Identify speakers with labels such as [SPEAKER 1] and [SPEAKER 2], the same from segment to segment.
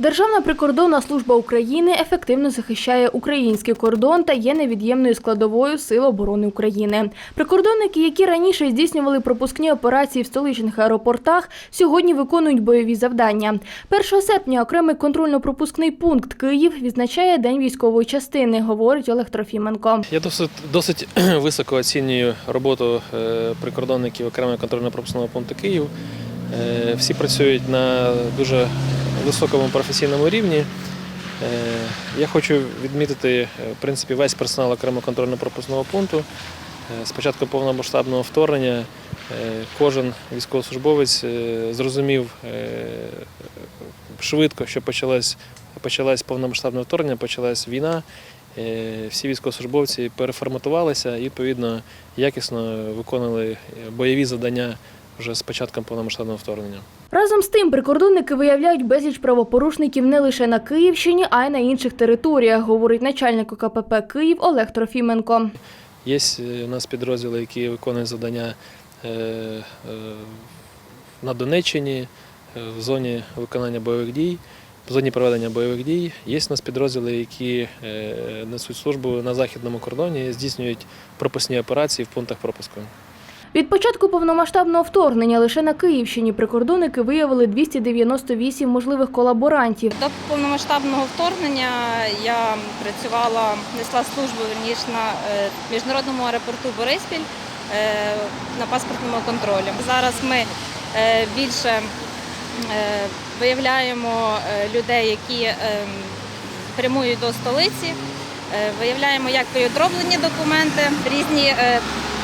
[SPEAKER 1] Державна прикордонна служба України ефективно захищає український кордон та є невід'ємною складовою Сил оборони України. Прикордонники, які раніше здійснювали пропускні операції в столичних аеропортах, сьогодні виконують бойові завдання. 1 серпня окремий контрольно-пропускний пункт Київ відзначає День військової частини, говорить Олег Трофіменко.
[SPEAKER 2] Я досить, досить високо оцінюю роботу е, прикордонників окремого контрольно-пропускного пункту Київ. Е, Всі працюють на дуже високому професійному рівні. Е, Я хочу відмітити е, в принципі, весь персонал окремого контрольно-пропускного пункту. Е, З початку повномасштабного вторгнення кожен військовослужбовець зрозумів швидко, що почалось, почалось повномасштабне вторгнення, почалась війна. Всі військовослужбовці переформатувалися і відповідно якісно виконували бойові завдання вже з початком повномасштабного вторгнення.
[SPEAKER 1] Разом з тим, прикордонники виявляють безліч правопорушників не лише на Київщині, а й на інших територіях, говорить начальник КПП Київ Олег Трофіменко.
[SPEAKER 2] Є е, у нас підрозділи, які виконують завдання е, е, на Донеччині, в зоні виконання бойових дій, в зоні проведення бойових дій. Є у нас підрозділи, які несуть службу на західному кордоні здійснюють пропускні операції в пунктах пропуску.
[SPEAKER 1] Від початку повномасштабного вторгнення лише на Київщині прикордонники виявили 298 можливих колаборантів.
[SPEAKER 3] До повномасштабного вторгнення я працювала, несла службу верніше на е, міжнародному аеропорту Бориспіль е, на паспортному контролі. Зараз ми е, більше виявляємо людей, які прямують до столиці. Виявляємо як підроблені документи, різні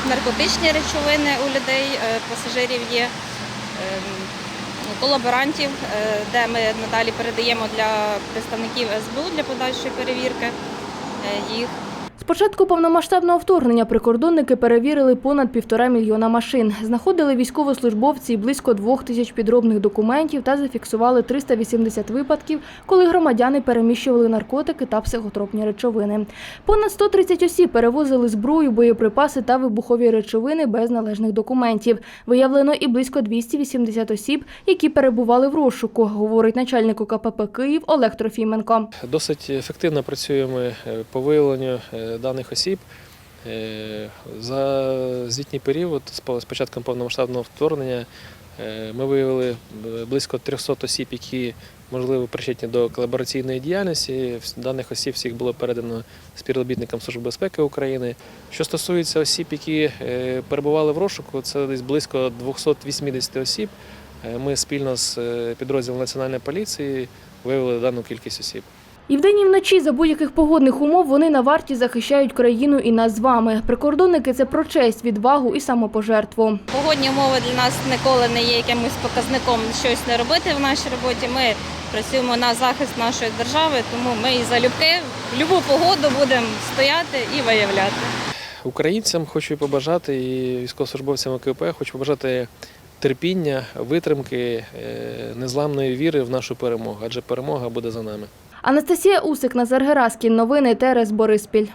[SPEAKER 3] наркотичні речовини у людей, е, пасажирів є. Ем, колаборантів, е, де ми надалі передаємо для представників СБУ для подальшої перевірки е, їх.
[SPEAKER 1] Початку повномасштабного вторгнення прикордонники перевірили понад півтора мільйона машин. Знаходили військовослужбовці близько двох тисяч підробних документів та зафіксували 380 випадків, коли громадяни переміщували наркотики та психотропні речовини. Понад 130 осіб перевозили зброю, боєприпаси та вибухові речовини без належних документів. Виявлено і близько 280 осіб, які перебували в розшуку, говорить начальник КПП Київ Олег Трофіменко.
[SPEAKER 2] Досить ефективно працюємо е, по виявленню е, даних осіб. Е, За звітній період, з початком повномасштабного вторгнення, е, ми виявили е, близько 300 осіб, які можливо причетні до колабораційної діяльності. Даних осіб всіх було передано співробітникам Служби безпеки України. Що стосується осіб, які перебували в розшуку, це десь близько 280 осіб. Ми спільно з підрозділом Національної поліції виявили дану кількість осіб.
[SPEAKER 1] І вдень і вночі за будь-яких погодних умов вони на варті захищають країну і нас з вами. Прикордонники це про честь, відвагу і самопожертву.
[SPEAKER 3] Погодні умови для нас ніколи не є якимось показником щось не робити в нашій роботі. Ми працюємо на захист нашої держави, тому ми і залюбки в будь-яку погоду будемо стояти і виявляти.
[SPEAKER 2] Українцям хочу побажати і військовослужбовцям ОКП хочу побажати терпіння, витримки, е, незламної віри в нашу перемогу, адже перемога буде за нами.
[SPEAKER 1] Анастасія Усик, Назар Гераскін. Новини Терес Бориспіль.